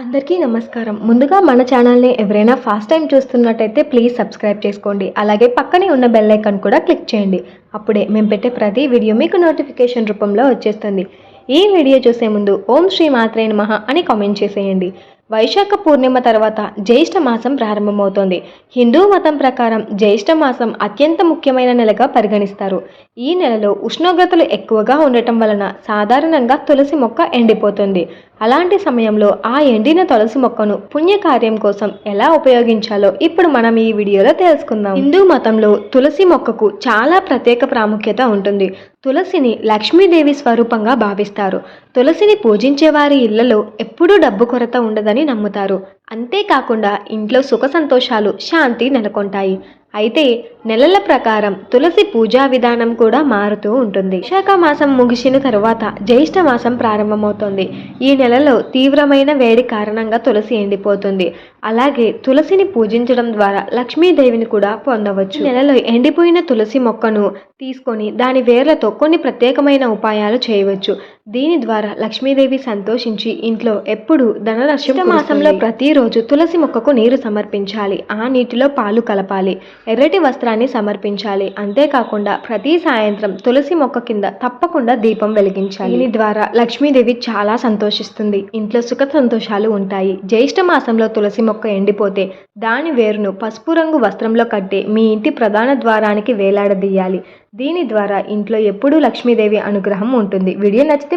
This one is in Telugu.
అందరికీ నమస్కారం. ముందుగా మన ఛానల్ని ఎవరైనా ఫస్ట్ టైం చూస్తున్నట్టయితే ప్లీజ్ సబ్స్క్రైబ్ చేసుకోండి. అలాగే పక్కనే ఉన్న బెల్ ఐకాన్ కూడా క్లిక్ చేయండి. అప్పుడే మేము పెట్టే ప్రతి వీడియో మీకు నోటిఫికేషన్ రూపంలో వచ్చేస్తుంది. ఈ వీడియో చూసే ముందు ఓం శ్రీ మాత్రే నమః అని కామెంట్ చేసేయండి. వైశాఖ పూర్ణిమ తర్వాత జ్యేష్ఠ మాసం ప్రారంభమవుతోంది. హిందూ మతం ప్రకారం జ్యేష్ఠ మాసం అత్యంత ముఖ్యమైన నెలగా పరిగణిస్తారు. ఈ నెలలో ఉష్ణోగ్రతలు ఎక్కువగా ఉండటం వలన సాధారణంగా తులసి మొక్క ఎండిపోతుంది. అలాంటి సమయంలో ఆ ఎండిన తులసి మొక్కను పుణ్యకార్యం కోసం ఎలా ఉపయోగించాలో ఇప్పుడు మనం ఈ వీడియోలో తెలుసుకుందాం. హిందూ మతంలో తులసి మొక్కకు చాలా ప్రత్యేక ప్రాముఖ్యత ఉంటుంది. తులసిని లక్ష్మీదేవి స్వరూపంగా భావిస్తారు. తులసిని పూజించే వారి ఇళ్ళలో ఎప్పుడూ డబ్బు కొరత ఉండదని నమ్ముతారు. అంతేకాకుండా ఇంట్లో సుఖ సంతోషాలు శాంతి నెలకొంటాయి. అయితే నెలల ప్రకారం తులసి పూజా విధానం కూడా మారుతూ ఉంటుంది. విశాఖ మాసం ముగిసిన తరువాత జ్యేష్ఠ మాసం ప్రారంభమవుతుంది. ఈ నెలలో తీవ్రమైన వేడి కారణంగా తులసి ఎండిపోతుంది. అలాగే తులసిని పూజించడం ద్వారా లక్ష్మీదేవిని కూడా పొందవచ్చు. నెలలో ఎండిపోయిన తులసి మొక్కను తీసుకొని దాని వేర్లతో కొన్ని ప్రత్యేకమైన ఉపాయాలు చేయవచ్చు. దీని ద్వారా లక్ష్మీదేవి సంతోషించి ఇంట్లో ఎప్పుడు ధనలక్ష్మి మాసంలో ప్రతిరోజు తులసి మొక్కకు నీరు సమర్పించాలి. ఆ నీటిలో పాలు కలపాలి. ఎర్రటి వస్త్రాన్ని సమర్పించాలి. అంతేకాకుండా ప్రతి సాయంత్రం తులసి మొక్క కింద తప్పకుండా దీపం వెలిగించాలి. దీని ద్వారా లక్ష్మీదేవి చాలా సంతోషిస్తుంది. ఇంట్లో సుఖ సంతోషాలు ఉంటాయి. జ్యేష్ఠ మాసంలో తులసి మొక్క ఎండిపోతే దాని వేరును పసుపు రంగు వస్త్రంలో కట్టి మీ ఇంటి ప్రధాన ద్వారానికి వేలాడదీయాలి. దీని ద్వారా ఇంట్లో ఎప్పుడూ లక్ష్మీదేవి అనుగ్రహం ఉంటుంది. వీడియో నచ్చితే